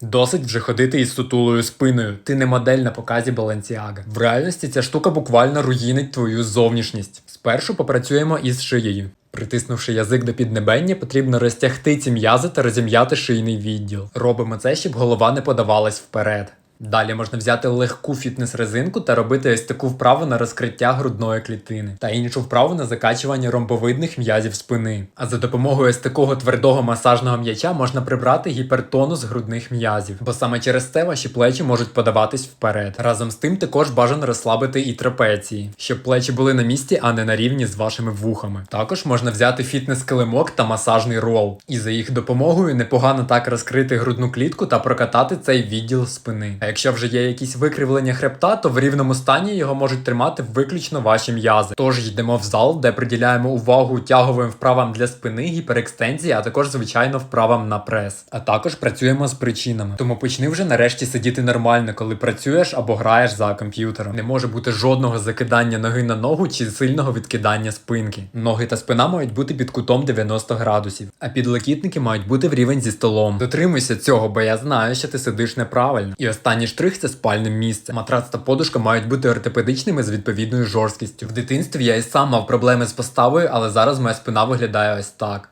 Досить вже ходити із сутулою спиною. Ти не модель на показі Balenciaga. В реальності ця штука буквально руїнить твою зовнішність. Спершу попрацюємо із шиєю. Притиснувши язик до піднебення, потрібно розтягти ці м'язи та розім'яти шийний відділ. Робимо це, щоб голова не подавалась вперед. Далі можна взяти легку фітнес-резинку та робити ось таку вправу на розкриття грудної клітини та іншу вправу на закачування ромбовидних м'язів спини. А за допомогою ось такого твердого масажного м'яча можна прибрати гіпертонус грудних м'язів, бо саме через це ваші плечі можуть подаватись вперед. Разом з тим також бажано розслабити і трапеції, щоб плечі були на місці, а не на рівні з вашими вухами. Також можна взяти фітнес-килимок та масажний рол, і за їх допомогою непогано так розкрити грудну клітку та прокатати цей відділ спини. Якщо вже є якісь викривлення хребта, то в рівному стані його можуть тримати виключно ваші м'язи. Тож йдемо в зал, де приділяємо увагу тяговим вправам для спини, гіперекстензії, а також звичайно вправам на прес. А також працюємо з причинами. Тому почни вже нарешті сидіти нормально, коли працюєш або граєш за комп'ютером. Не може бути жодного закидання ноги на ногу чи сильного відкидання спинки. Ноги та спина мають бути під кутом 90 градусів, а підлокітники мають бути в рівень зі столом. Дотримуйся цього, бо я знаю, що ти сидиш неправильно. І останній штрих це спальне місце. Матрац та подушка мають бути ортопедичними з відповідною жорсткістю. В дитинстві я і сам мав проблеми з поставою, але зараз моя спина виглядає ось так.